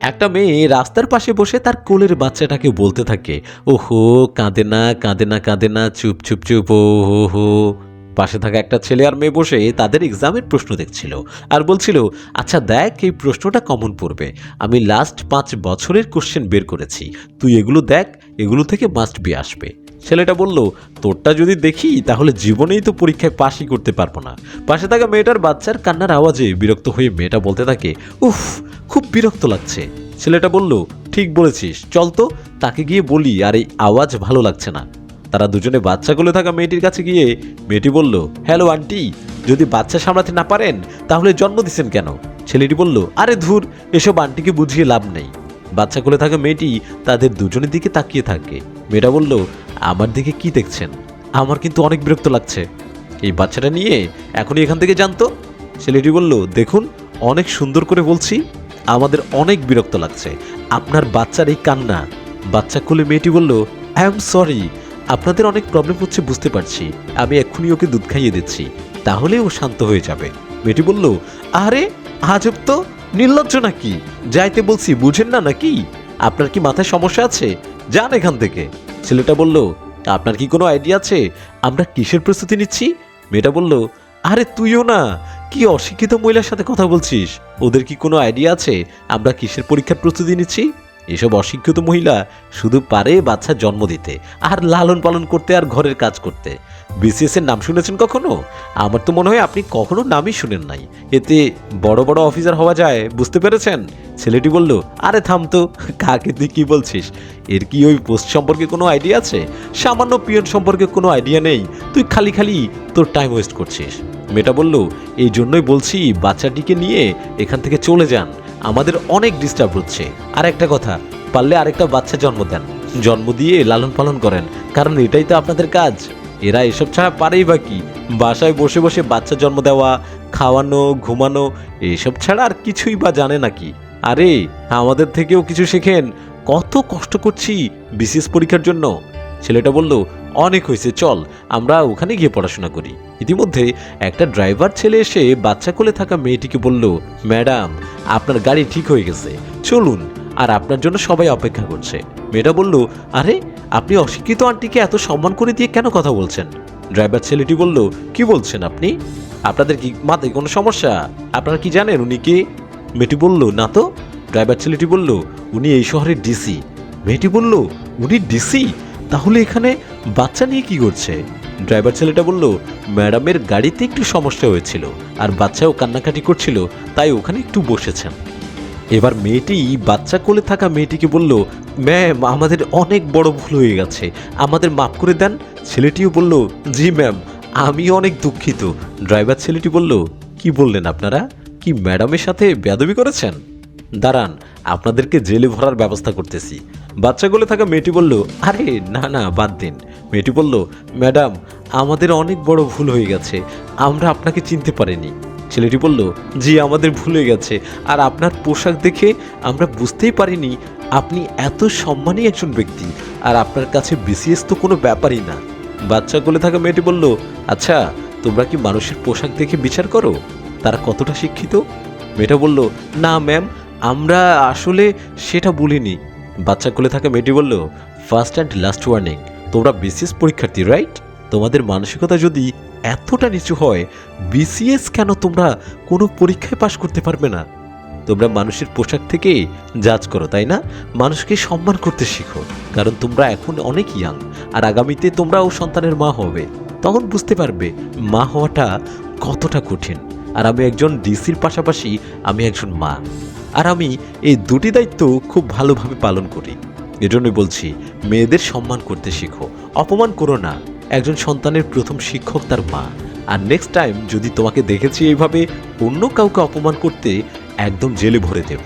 একটা মেয়ে রাস্তার পাশে বসে তার কোলের বাচ্চাটাকে বলতে থাকে, ওহো, কাঁদে না কাঁদে না কাঁদে না, চুপ চুপ চুপ ও হো হো পাশে থাকা একটা ছেলে আর মেয়ে বসে তাদের এক্সামের প্রশ্ন দেখছিল আর বলছিল আচ্ছা দেখ, এই প্রশ্নটা কমন পড়বে। আমি লাস্ট পাঁচ বছরের কোশ্চেন বের করেছি। তুই এগুলো দেখ, এগুলো থেকে মাস্ট বি আসবে। ছেলেটা বলল, তোরটা যদি দেখি, তাহলে জীবনেই তো পরীক্ষায় পাশই করতে পারব না। পাশে থাকা মেয়েটার বাচ্চার কান্নার আওয়াজে বিরক্ত হয়ে মেয়েটা বলতে থাকে, উফ, খুব বিরক্ত লাগছে। ছেলেটা বলল, ঠিক বলেছিস, চল তো, তাকে গিয়ে বলি, আর এই আওয়াজ ভালো লাগছে না। তারা দুজনে বাচ্চাগুলো থাকা মেয়েটির কাছে গিয়ে মেয়েটি বলল, হ্যালো, আন্টি, যদি বাচ্চা সামলাতে না পারেন, তাহলে জন্ম দিছেন কেন? ছেলেটি বলল, আরে ধুর, এসব আন্টিকে বুঝিয়ে লাভ নেই। বাচ্চা কোলে থাকা মেয়েটি তাদের দুজনের দিকে তাকিয়ে থাকে। মেয়েটা বলল, আমার দিকে কি দেখছেন? আমার কিন্তু অনেক বিরক্ত লাগছে। এই বাচ্চাটা নিয়ে এখনই এখান থেকে জানতো ছেলেটি বলল, দেখুন, অনেক সুন্দর করে বলছি, আমাদের অনেক বিরক্ত লাগছে। আপনার বাচ্চার এই কান্না। বাচ্চা কোলে মেয়েটি বলল, আই এম সরি, আপনাদের অনেক প্রবলেম হচ্ছে, বুঝতে পারছি। আমি এক্ষুনি ওকে দুধ খাইয়ে দিচ্ছি, তাহলে ও শান্ত হয়ে যাবে। মেয়েটি বলল, আরে, আজব তো! নির্লজ্জ নাকি? যাইতে বলছি, বুঝেন না নাকি? আপনার কি মাথায় সমস্যা আছে? যান এখান থেকে। ছেলেটা বলল, আপনার কি কোনো আইডিয়া আছে? আমরা কিসের প্রস্তুতি নিচ্ছি? মেয়েটা বলল, আরে তুইও না, কি অশিক্ষিত মহিলার সাথে কথা বলছিস? ওদের কি কোনো আইডিয়া আছে? আমরা কিসের পরীক্ষার প্রস্তুতি নিচ্ছি? এসব অশিক্ষিত মহিলা শুধু পারে বাচ্চা জন্ম দিতে, আর লালন পালন করতে আর ঘরের কাজ করতে। বিসিএস এর নাম শুনেছেন কখনো? আমার তো মনে হয় আপনি কখনো নামই শুনেন নাই। এতে বড় বড় অফিসার হওয়া যায়, বুঝতে পেরেছেন? ছেলেটি বলল, আরে থাম তো, কাকে তুই কি বলছিস? এর কি ওই পোস্ট সম্পর্কে কোনো আইডিয়া আছে? সামান্য পিয়ন সম্পর্কে কোনো আইডিয়া নেই। তুই খালি খালি তোর টাইম ওয়েস্ট করছিস। মেয়েটা বলল, এই জন্যই বলছি বাচ্চাটিকে নিয়ে এখান থেকে চলে যান। আমাদের অনেক ডিস্টার্ব হচ্ছে। আর একটা কথা, পারলে আরেকটা বাচ্চা জন্ম দেন। জন্ম দিয়ে লালন পালন করেন, কারণ এটাই তো আপনাদের কাজ। এরা এসব ছাড়া পারেই বা কি? বাসায় বসে বসে বাচ্চা জন্ম দেওয়া, খাওয়ানো, ঘুমানো, এসব ছাড়া আর কিছুই বা জানে নাকি? আরে, আমাদের থেকেও কিছু শেখেন। কত কষ্ট করছি বিসিএস পরীক্ষার জন্য। ছেলেটা বলল অনেক হয়েছে, চল, আমরা ওখানে গিয়ে পড়াশোনা করি। ইতিমধ্যে একটা ড্রাইভার ছেলে এসে বাচ্চা কোলে থাকা মেয়েটিকে বলল, ম্যাডাম, আপনার গাড়ি ঠিক হয়ে গেছে, চলুন, আর আপনার জন্য সবাই অপেক্ষা করছে। মেয়েটা বলল, আরে, আপনি অশিক্ষিত আন্টিকে এত সম্মান করে দিয়ে কেন কথা বলছেন? ড্রাইভার ছেলেটি বলল, কি বলছেন আপনি? আপনাদের কি মাথায় কোনো সমস্যা? আপনারা কি জানেন উনি কে? মেয়েটি বলল, না তো। ড্রাইভার ছেলেটি বলল, উনি এই শহরের ডিসি। মেয়েটি বলল, উনি ডিসি? তাহলে এখানে বাচ্চা নিয়ে কি করছে? ড্রাইভার ছেলেটা বলল, ম্যাডামের গাড়িতে একটু সমস্যা হয়েছিল আর বাচ্চাও কান্নাকাটি করছিল, তাই ওখানে একটু বসেছেন। এবার মেয়েটি, বাচ্চা কোলে থাকা মেয়েটিকে বলল, ম্যাম, আমাদের অনেক বড় ভুল হয়ে গেছে। আমাদের মাফ করে দেন। ছেলেটিও বলল, জি, ম্যাম আমি অনেক দুঃখিত। ড্রাইভার ছেলেটি বলল, কি বললেন আপনারা? কি ম্যাডামের সাথে বেয়াদবি করেছেন? দাঁড়ান, আপনাদেরকে জেলে ভরার ব্যবস্থা করতেছি। বাচ্চাগুলো থাকা মেয়েটি বলল, আরে, না না, বাদ দিন। মেয়েটি বলল, ম্যাডাম, আমাদের অনেক বড় ভুল হয়ে গেছে। আমরা আপনাকে চিনতে পারিনি। ছেলেটি বলল, জি, আমাদের ভুল হয়ে গেছে। আর আপনার পোশাক দেখে আমরা বুঝতেই পারিনি আপনি এত সম্মানী একজন ব্যক্তি। আর আপনার কাছে বিসিএস তো কোনো ব্যাপারই না। বাচ্চা কোলে থাকা মেয়েটি বলল আচ্ছা তোমরা কি মানুষের পোশাক দেখে বিচার করো? তারা কতটা শিক্ষিত? মেয়েটা বলল, না, ম্যাম, আমরা আসলে সেটা বলিনি। বাচ্চা কোলে থাকা মেয়েটি বলল ফার্স্ট অ্যান্ড লাস্ট ওয়ার্নিং তোমরা বিসিএস পরীক্ষার্থী রাইট তোমাদের মানসিকতা যদি এতটা নিচু হয় বিসিএস কেন তোমরা কোনো পরীক্ষায় পাশ করতে পারবে না? তোমরা মানুষের পোশাক থেকে জাজ করো, তাই না? মানুষকে সম্মান করতে শিখো, কারণ তোমরা এখন অনেক ইয়াং আর আগামীতে তোমরাও সন্তানের মা হবে। তখন বুঝতে পারবে মা হওয়াটা কতটা কঠিন। আর আমি একজন ডিসির পাশাপাশি আমি একজন মা। আর আমি এই দুটি দায়িত্ব খুব ভালোভাবে পালন করি। এজন্যই বলছি, মেয়েদের সম্মান করতে শিখো। অপমান করো না। একজন সন্তানের প্রথম শিক্ষক তার মা। আর নেক্সট টাইম যদি তোমাকে দেখেছি এইভাবে অন্য কাউকে অপমান করতে, একদম জেলে ভরে দেবো।